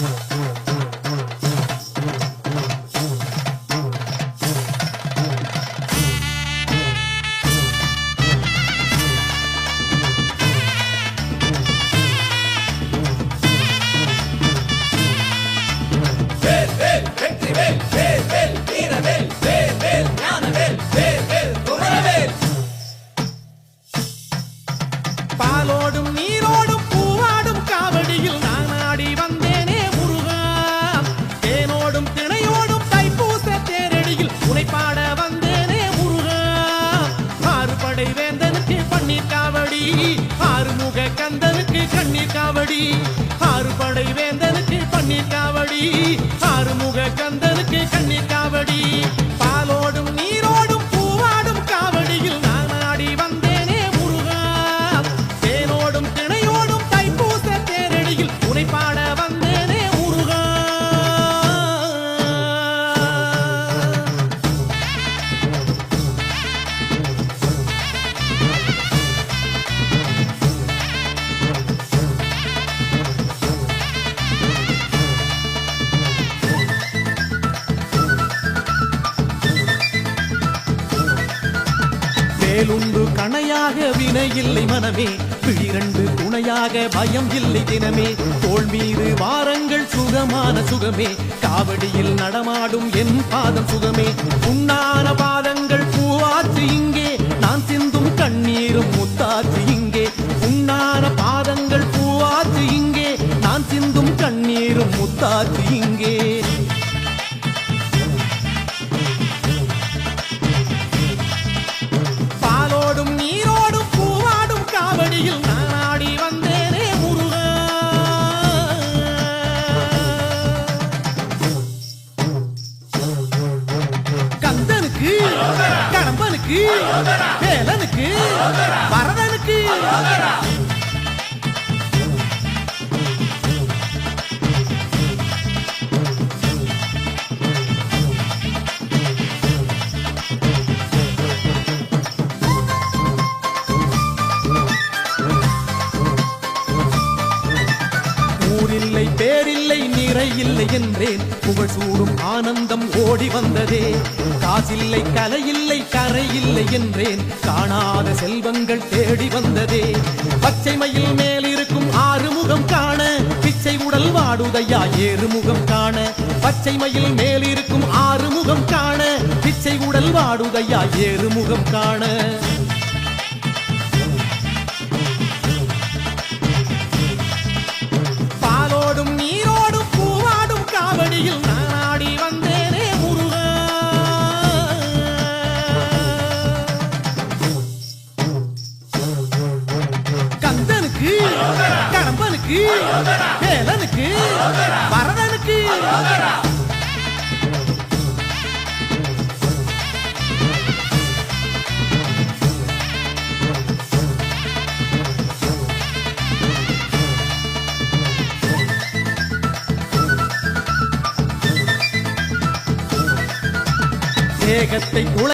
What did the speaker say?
Yeah. ஆறுமுக கந்தனுக்கு கண்ணீர் காவடி. ஆறு படை வேந்தனுக்கு பன்னீர் காவடி. ஆறுமுக மேலுண்டு கணையாக வினை இல்லை மனமே. பிழிரண்டு துணையாக பயம் இல்லை தினமே. தோல் மீது வாரங்கள் சுகமான சுகமே. காவடியில் நடமாடும் என் பாதம் சுகமே. உண்ணான பாதங்கள் பூவாச்சு இங்கே. நான் சிந்தும் கண்ணீரும் முத்தாச்சு இங்கே. உண்ணான பாதங்கள் பூவாச்சு இங்கே. நான் சிந்தும் கண்ணீரும் முத்தாச்சு இங்கே. கடம்பனுக்கு வேலனுக்கு வரதனுக்கு ஊரில்லை பேரில்லை நிறை இல்லை என்றேன். புகழ் சூடும் ஆனந்தம் ஓடி வந்ததே. காசில்லை கலையில்லை கரை இல்லை என்றேன். காணாத செல்வங்கள் தேடி வந்ததே. பச்சை மயில் மேல் இருக்கும் ஆறுமுகம் காண பிச்சை உடல் வாடுதையா ஏறு முகம் காண. பச்சை மயில் மேல் இருக்கும் ஆறுமுகம் காண பிச்சை உடல் வாடுதையா ஏறு முகம் காண. கடம்பனுக்கு வேலனுக்கு வரதனுக்கு தேகத்தை உழ